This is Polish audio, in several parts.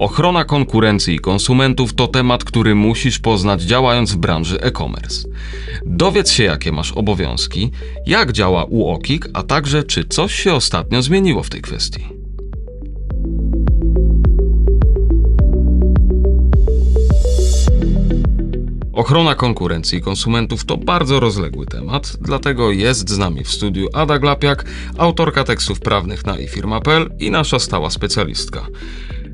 Ochrona konkurencji i konsumentów to temat, który musisz poznać działając w branży e-commerce. Dowiedz się, jakie masz obowiązki, jak działa UOKiK, a także czy coś się ostatnio zmieniło w tej kwestii. Ochrona konkurencji i konsumentów to bardzo rozległy temat, dlatego jest z nami w studiu Ada Glapiak, autorka tekstów prawnych na ifirma.pl i nasza stała specjalistka.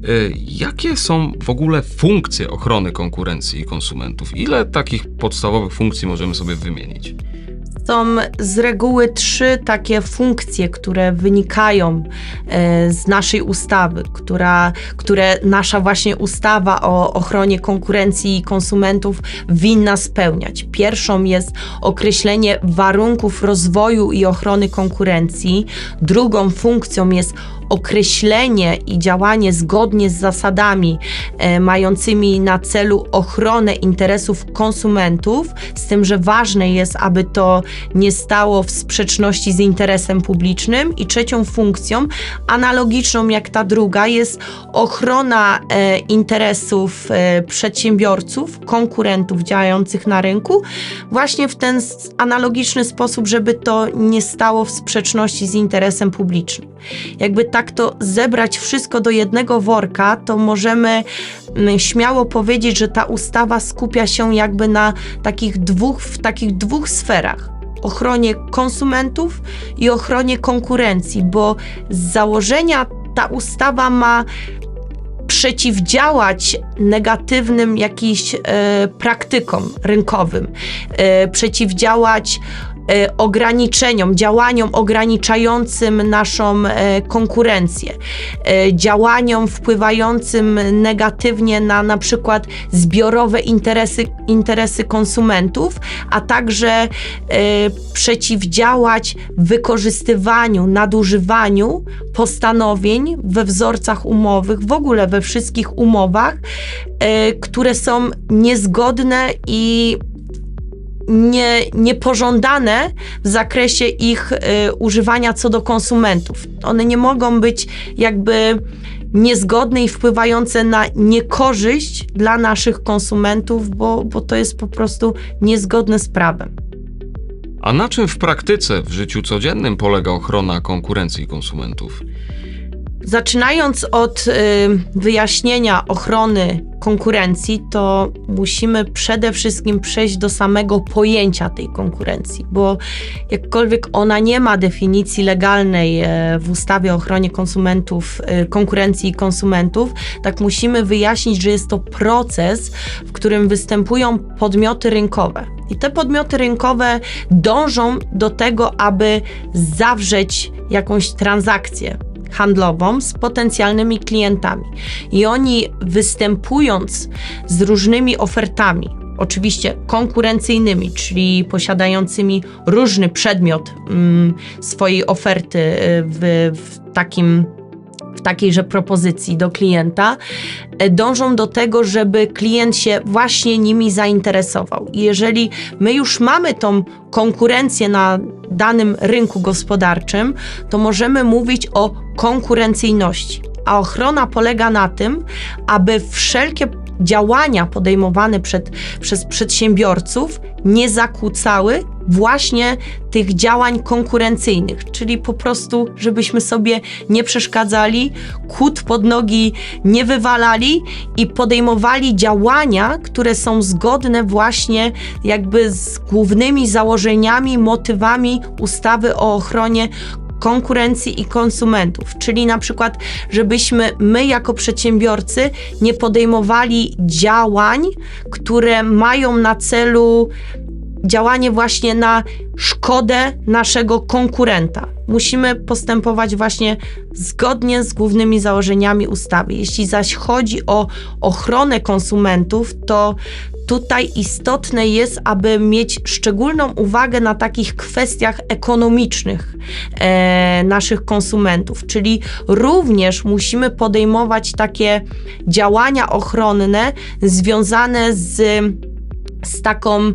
Y, Jakie są w ogóle funkcje ochrony konkurencji i konsumentów? Ile takich podstawowych funkcji możemy sobie wymienić? Są z reguły trzy takie funkcje, które wynikają e, z naszej ustawy, która, które nasza właśnie ustawa o ochronie konkurencji i konsumentów winna spełniać. Pierwszą jest określenie warunków rozwoju i ochrony konkurencji. Drugą funkcją jest określenie i działanie zgodnie z zasadami e, mającymi na celu ochronę interesów konsumentów, z tym, że ważne jest, aby to nie stało w sprzeczności z interesem publicznym. I trzecią funkcją, analogiczną jak ta druga, jest ochrona e, interesów e, przedsiębiorców, konkurentów działających na rynku, właśnie w ten analogiczny sposób, żeby to nie stało w sprzeczności z interesem publicznym. Jakby tak to zebrać wszystko do jednego worka, to możemy mm, śmiało powiedzieć, że ta ustawa skupia się jakby na takich dwóch, w takich dwóch sferach. Ochronie konsumentów i ochronie konkurencji, bo z założenia ta ustawa ma przeciwdziałać negatywnym jakimś e, praktykom rynkowym, e, przeciwdziałać ograniczeniom, działaniom ograniczającym naszą e, konkurencję, e, działaniom wpływającym negatywnie na na przykład zbiorowe interesy, interesy konsumentów, a także e, przeciwdziałać wykorzystywaniu, nadużywaniu postanowień we wzorcach umowych, w ogóle we wszystkich umowach, e, które są niezgodne i nie, niepożądane w zakresie ich y, używania co do konsumentów. One nie mogą być jakby niezgodne i wpływające na niekorzyść dla naszych konsumentów, bo, bo to jest po prostu niezgodne z prawem. A na czym w praktyce, w życiu codziennym polega ochrona konkurencji konsumentów? Zaczynając od y, wyjaśnienia ochrony konkurencji, to musimy przede wszystkim przejść do samego pojęcia tej konkurencji, bo jakkolwiek ona nie ma definicji legalnej e, w ustawie o ochronie konsumentów, e, konkurencji i konsumentów, tak musimy wyjaśnić, że jest to proces, w którym występują podmioty rynkowe. I te podmioty rynkowe dążą do tego, aby zawrzeć jakąś transakcję handlową z potencjalnymi klientami. I oni występując z różnymi ofertami, oczywiście konkurencyjnymi, czyli posiadającymi różny przedmiot mm, swojej oferty y, w, w takim w takiejże propozycji do klienta, e, dążą do tego, żeby klient się właśnie nimi zainteresował. I jeżeli my już mamy tą konkurencję na danym rynku gospodarczym, to możemy mówić o konkurencyjności. A ochrona polega na tym, aby wszelkie działania podejmowane przed, przez przedsiębiorców nie zakłócały właśnie tych działań konkurencyjnych, czyli po prostu, żebyśmy sobie nie przeszkadzali, kłód pod nogi nie wywalali i podejmowali działania, które są zgodne właśnie jakby z głównymi założeniami, motywami ustawy o ochronie konkurencji i konsumentów, czyli na przykład, żebyśmy my jako przedsiębiorcy nie podejmowali działań, które mają na celu działanie właśnie na szkodę naszego konkurenta. Musimy postępować właśnie zgodnie z głównymi założeniami ustawy. Jeśli zaś chodzi o ochronę konsumentów, to tutaj istotne jest, aby mieć szczególną uwagę na takich kwestiach ekonomicznych e, naszych konsumentów, czyli również musimy podejmować takie działania ochronne związane z z taką e,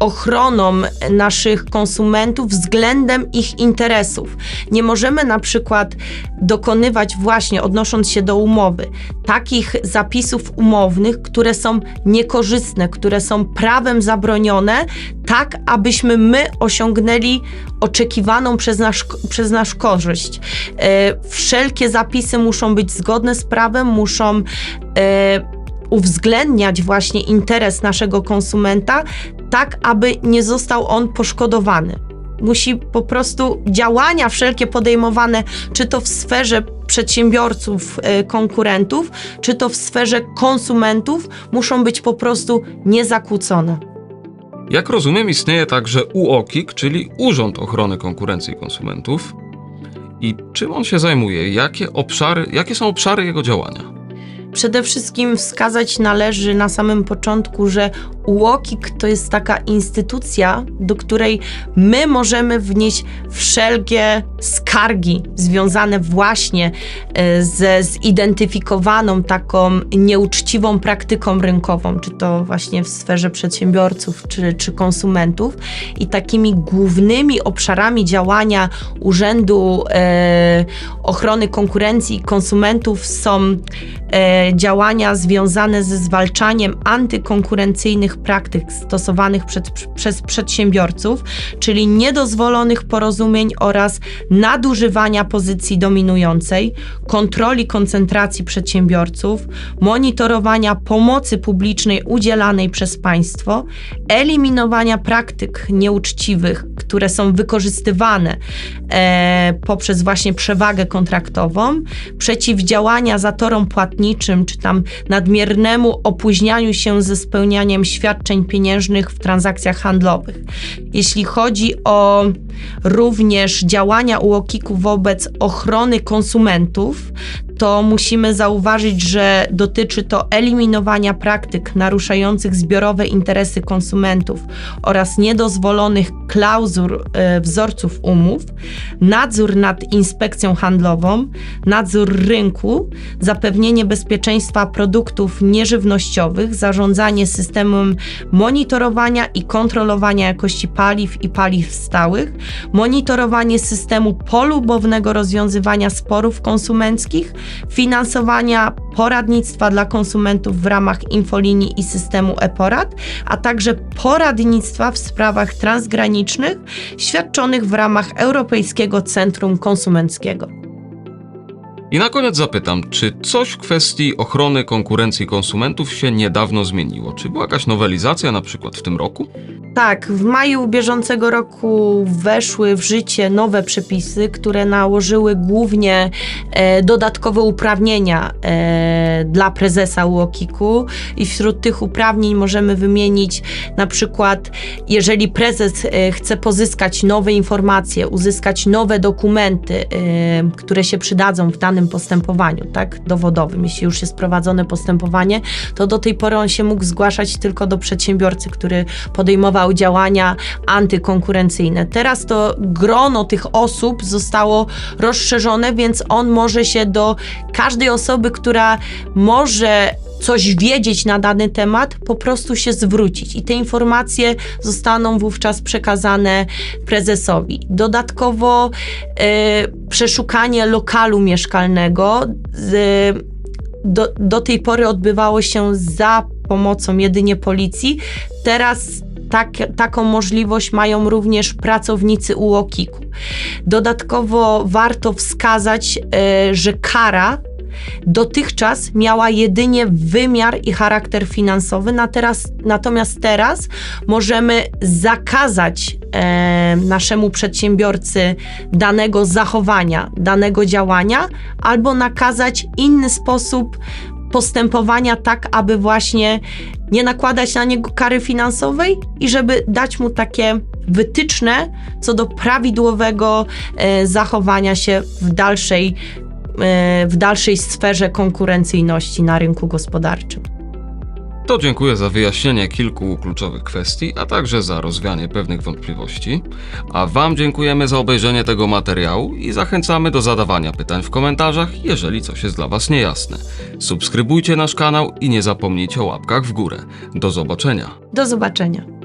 ochroną naszych konsumentów względem ich interesów. Nie możemy na przykład dokonywać właśnie, odnosząc się do umowy, takich zapisów umownych, które są niekorzystne, które są prawem zabronione, tak abyśmy my osiągnęli oczekiwaną przez nasz, przez nasz korzyść. E, wszelkie zapisy muszą być zgodne z prawem, muszą e, uwzględniać właśnie interes naszego konsumenta, tak aby nie został on poszkodowany. Musi po prostu działania wszelkie podejmowane, czy to w sferze przedsiębiorców, e, konkurentów, czy to w sferze konsumentów, muszą być po prostu niezakłócone. Jak rozumiem, istnieje także UOKiK, czyli Urząd Ochrony Konkurencji i Konsumentów. I czym on się zajmuje? Jakie, obszary, jakie są obszary jego działania? Przede wszystkim wskazać należy na samym początku, że UOKiK to jest taka instytucja, do której my możemy wnieść wszelkie skargi związane właśnie e, ze zidentyfikowaną taką nieuczciwą praktyką rynkową, czy to właśnie w sferze przedsiębiorców, czy, czy konsumentów. I takimi głównymi obszarami działania Urzędu e, Ochrony Konkurencji i Konsumentów są e, działania związane ze zwalczaniem antykonkurencyjnych praktyk stosowanych przed, przez przedsiębiorców, czyli niedozwolonych porozumień oraz nadużywania pozycji dominującej, kontroli koncentracji przedsiębiorców, monitorowania pomocy publicznej udzielanej przez państwo, eliminowania praktyk nieuczciwych, które są wykorzystywane e, poprzez właśnie przewagę kontraktową, przeciwdziałania zatorom płatniczym czy tam nadmiernemu opóźnianiu się ze spełnianiem świadczeń pieniężnych w transakcjach handlowych. Jeśli chodzi o również działania UOKiK-u wobec ochrony konsumentów, to musimy zauważyć, że dotyczy to eliminowania praktyk naruszających zbiorowe interesy konsumentów oraz niedozwolonych klauzur e, wzorców umów, nadzór nad inspekcją handlową, nadzór rynku, zapewnienie bezpieczeństwa produktów nieżywnościowych, zarządzanie systemem monitorowania i kontrolowania jakości paliw i paliw stałych, monitorowanie systemu polubownego rozwiązywania sporów konsumenckich, finansowania poradnictwa dla konsumentów w ramach infolinii i systemu e-porad, a także poradnictwa w sprawach transgranicznych świadczonych w ramach Europejskiego Centrum Konsumenckiego. I na koniec zapytam, czy coś w kwestii ochrony konkurencji konsumentów się niedawno zmieniło? Czy była jakaś nowelizacja, na przykład w tym roku? Tak, w maju bieżącego roku weszły w życie nowe przepisy, które nałożyły głównie e, dodatkowe uprawnienia e, dla prezesa UOKiK-u i wśród tych uprawnień możemy wymienić na przykład, jeżeli prezes e, chce pozyskać nowe informacje, uzyskać nowe dokumenty, e, które się przydadzą w danym postępowaniu, tak, dowodowym. Jeśli już jest prowadzone postępowanie, to do tej pory on się mógł zgłaszać tylko do przedsiębiorcy, który podejmował działania antykonkurencyjne. Teraz to grono tych osób zostało rozszerzone, więc on może się do każdej osoby, która może coś wiedzieć na dany temat, po prostu się zwrócić i te informacje zostaną wówczas przekazane prezesowi. Dodatkowo e, przeszukanie lokalu mieszkalnego do, do tej pory odbywało się za pomocą jedynie policji. Teraz tak, taką możliwość mają również pracownicy UOKiK-u. Dodatkowo warto wskazać, e, że kara dotychczas miała jedynie wymiar i charakter finansowy, na teraz, natomiast teraz możemy zakazać e, naszemu przedsiębiorcy danego zachowania, danego działania, albo nakazać inny sposób postępowania, tak aby właśnie nie nakładać na niego kary finansowej i żeby dać mu takie wytyczne co do prawidłowego e, zachowania się w dalszej w dalszej sferze konkurencyjności na rynku gospodarczym. To dziękuję za wyjaśnienie kilku kluczowych kwestii, a także za rozwianie pewnych wątpliwości. A Wam dziękujemy za obejrzenie tego materiału i zachęcamy do zadawania pytań w komentarzach, jeżeli coś jest dla Was niejasne. Subskrybujcie nasz kanał i nie zapomnijcie o łapkach w górę. Do zobaczenia. Do zobaczenia.